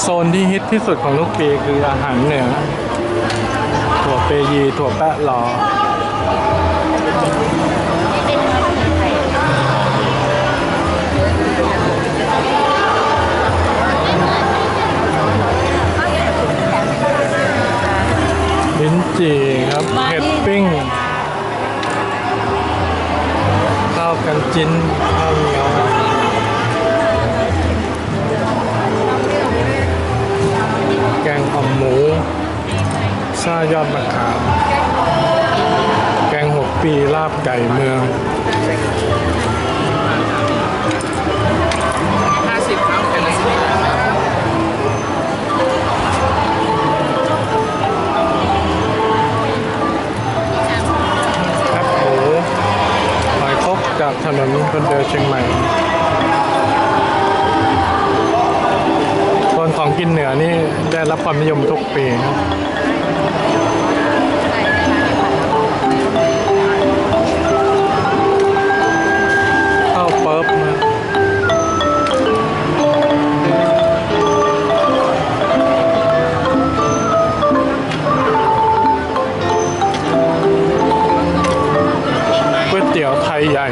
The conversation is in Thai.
โซนที่ฮิตที่สุดของทุกปีคืออาหารเหนือถั่วเปยีถั่วแปะหลอลิ้นจี่ครับเห็ดปิ้งข้าวกันจิ้นข้าว ซ่ายอดมะขามแกงหกปีลาบไก่เมืองห้าสิบครับเป็นละสิบแคบหมูหอยคกจากถนนคนเดินเชียงใหม่ส่วนของกินเหนือนี่ได้รับความนิยมทุกปีครับ ปิ๊บนะก๋วยเตี๋ยวไทยใหญ่